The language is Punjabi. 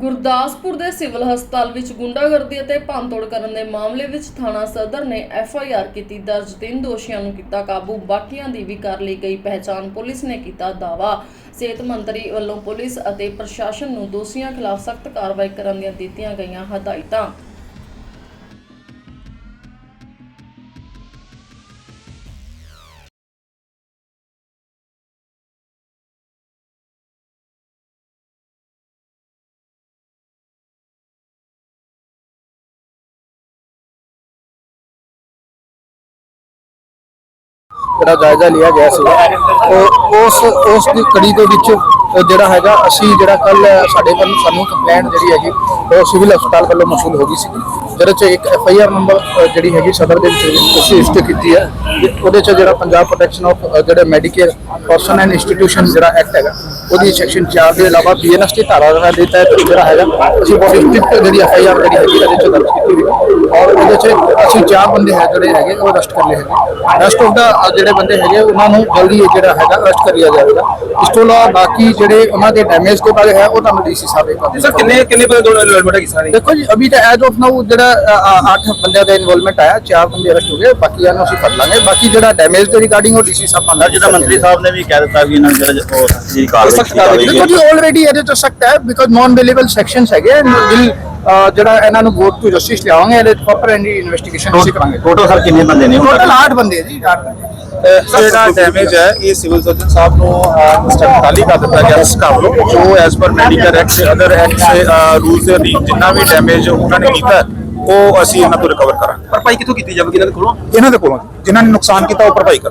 ਗੁਰਦਾਸਪੁਰ ਦੇ ਸਿਵਲ ਹਸਪਤਾਲ ਵਿੱਚ ਗੁੰਡਾਗਰਦੀ ਅਤੇ ਭੰਨਤੋੜ ਕਰਨ ਦੇ ਮਾਮਲੇ ਵਿੱਚ ਥਾਣਾ ਸਦਰ ਨੇ ਐਫ ਆਈ ਆਰ ਕੀਤੀ ਦਰਜ। ਤਿੰਨ ਦੋਸ਼ੀਆਂ ਨੂੰ ਕੀਤਾ ਕਾਬੂ, ਬਾਕੀਆਂ ਦੀ ਵੀ ਕਰ ਲਈ ਗਈ ਪਹਿਚਾਣ। ਪੁਲਿਸ ਨੇ ਕੀਤਾ ਦਾਵਾ ਸਿਹਤ ਮੰਤਰੀ ਵੱਲੋਂ ਪੁਲਿਸ ਅਤੇ ਪ੍ਰਸ਼ਾਸਨ ਨੂੰ ਦੋਸ਼ੀਆਂ ਖਿਲਾਫ ਸਖਤ ਕਾਰਵਾਈ ਕਰਨ ਦੀਆਂ ਦਿੱਤੀਆਂ ਗਈਆਂ ਹਦਾਇਤਾਂ। ਜਿਹੜਾ ਜਾਇਜ਼ਾ ਲਿਆ ਗਿਆ ਸੀ, ਉਹ ਉਸ ਉਸ ਦੀ ਕੜੀ ਦੇ ਵਿੱਚ ਜਿਹੜਾ ਹੈਗਾ, ਅਸੀਂ ਜਿਹੜਾ ਕੱਲ ਸਾਡੇ ਵੱਲ ਸਾਨੂੰ ਕੰਪਲੇਂਟ ਜਿਹੜੀ ਹੈਗੀ, ਉਹ ਸਿਵਲ ਹਸਪਤਾਲ ਵੱਲੋਂ ਮਸੂਲ ਹੋ ਗਈ ਸੀ। ਜਿਹਦੇ ਚ ਇੱਕ ਐਫ ਆਈ ਆਰ ਨੰਬਰ ਜਿਹੜੀ ਹੈਗੀ ਸਦਰ ਦੇ ਵਿੱਚ ਅਸੀਂ ਰਜਿਸਟਰ ਕੀਤੀ ਹੈ। ਉਹਦੇ ਚ ਜਿਹੜਾ ਪੰਜਾਬ ਪ੍ਰੋਟੈਕਸ਼ਨ ਆਫ ਜਿਹੜੇ ਮੈਡੀਕੇਅਰ ਪਰਸਨ ਐਂਡ ਇੰਸਟੀਟਿਊਸ਼ਨ ਜਿਹੜਾ ਐਕਟ ਹੈਗਾ ਉਹਦੀ ਸੈਕਸ਼ਨ 4 ਦੇ ਇਲਾਵਾ ਬੀਐਨਐਸ ਦੀ ਧਾਰਾ ਦਾ ਦੇ ਤਹਿਤ ਜਿਹੜਾ ਹੈਗਾ ਅਸੀਂ ਬਹੁਤ ਸਟ੍ਰਿਕਟ ਜਿਹੜੀ ਐਫ ਆਈ ਆਰ ਜਿਹੜੀ ਹੈਗੀ ਇਹਦੇ ਚ ਦਰਜ ਕੀਤੀ ਹੋਈ ਹੈ। ਔਰ ਉਹਦੇ ਚ ਅਸੀਂ ਚਾਰ ਬੰਦੇ ਹੈ ਜਿਹੜੇ ਹੈਗੇ ਉਹ ਅਰੈਸਟ ਕਰ ਲਏ ਹੈਗੇ। ਰੈਸਟ ਆਫ ਦਾ ਜਿਹੜੇ ਬੰਦੇ ਹੈਗੇ ਉਹਨਾਂ ਨੂੰ ਜਲਦੀ ਜਿਹੜਾ ਹੈਗਾ ਅਰੈਸਟ ਕਰ ਲਿਆ ਜਾਵੇਗਾ ਇਸ ਤੋਂ ਇਲਾਵਾ ਬਾਕੀ ਜਿਹੜੇ ਉਹਨਾਂ ਦੇ ਡੈਮੇਜ ਦੇ ਬਾਰੇ ਹੈ ਉਹ ਤੁਹਾਨੂੰ ਡੀਸੀ ਸਾਹਿਬ ਦੇ ਕਰ ਸਰ ਕਿੰਨੇ ਕਿੰਨੇ ਬੰਦੇ ਦੋਨੋਂ ਇਨਵੋਲਵਮੈਂਟ ਹੈ ਸਾਰੀ? ਦੇਖੋ ਜੀ ਅਭੀ ਤਾਂ ਐਜ਼ ਆਫ ਨਾਊ ਜਿਹੜਾ 8 ਬੰਦਿਆਂ ਦਾ ਇਨਵੋਲਵਮੈਂਟ ਆਇਆ ਚਾਰ ਬੰਦੇ ਅਰੈਸਟ ਹੋ ਗਏ ਬਾਕੀਆਂ ਨੂੰ ਅਸੀਂ ਫੜ ਲਾਂਗੇ। ਬਾਕੀ ਜਿਹੜਾ ਡੈਮੇਜ ਦੇ ਰਿਗਾਰਡਿੰਗ ਉਹ ਡੀਸੀ ਸਾਹਿਬ ਨਾਲ ਜਿਹਦਾ ਮੰਤਰੀ ਸਾਹਿਬ ਨੇ ਵੀ ਕਹਿ ਦਿੱਤਾ ਵੀ ਇਹਨਾਂ ਨੂੰ ਜਿਹੜਾ ਉਹ ਜਿਹੜੀ ਕਾਰਵਾਈ ਸਖਤ ਕਾਰਵਾਈ ਜੀ ਆਲਰੇਡੀ ਇਹਦੇ ਤੋਂ ਸਖਤ ਹੈ ਬਿਕਾਜ਼ ਨਾਨ ਅਵੇਲੇਬਲ ਸੈਕਸ਼ਨਸ ਹੈਗੇ ਵਿਲ ਜਿਹੜਾ ਇਹਨਾਂ ਨੂੰ ਗੋ ਟੂ ਜਸਟਿਸ ਲਿਆਵਾਂਗੇ ਇਹਦੇ ਪ੍ਰੋਪਰ ਐਂਡੀ ਇਨਵੈਸਟੀਗੇਸ਼ਨ ਅਸੀਂ ਕਰਾਂਗੇ। ਟੋਟਲ ਸਰ ਕਿੰਨੇ ਬੰਦੇ ਨੇ? ਟੋਟਲ 8 ਬੰਦੇ ਜੀ 8 ਬੰਦੇ। ਜਿਹੜਾ ਡੈਮੇਜ ਹੈ ਇਹ ਸਿਵਲ ਸਰਜਨ ਸਾਹਿਬ ਨੂੰ ਇੰਸਟਰਕਟ ਖਾਲੀ ਕਰ ਦਿੱਤਾ ਗਿਆ ਇਸ ਕੰਮ। ਨੂੰ ਜੋ as per medical act other act rules ਦੇ ਅਧੀਨ ਜਿੰਨਾ ਵੀ ਡੈਮੇਜ ਉਹਨਾਂ ਨੇ ਕੀਤਾ ਉਹ ਅਸੀਂ ਇਹਨਾਂ ਤੋਂ ਰਿਕਵਰ ਕਰਾਂਗੇ। ਭਰਪਾਈ ਕਿੱਥੋਂ ਕੀਤੀ ਜਾਵੇਗੀ ਇਹਨਾਂ ਦੇ ਕੋਲੋਂ? ਇਹਨਾਂ ਦੇ ਕੋਲੋਂ ਜਿਨ੍ਹਾਂ ਨੇ ਨੁਕਸਾਨ ਕੀਤਾ ਉਹ ਭਰਪਾਈ ਕਰ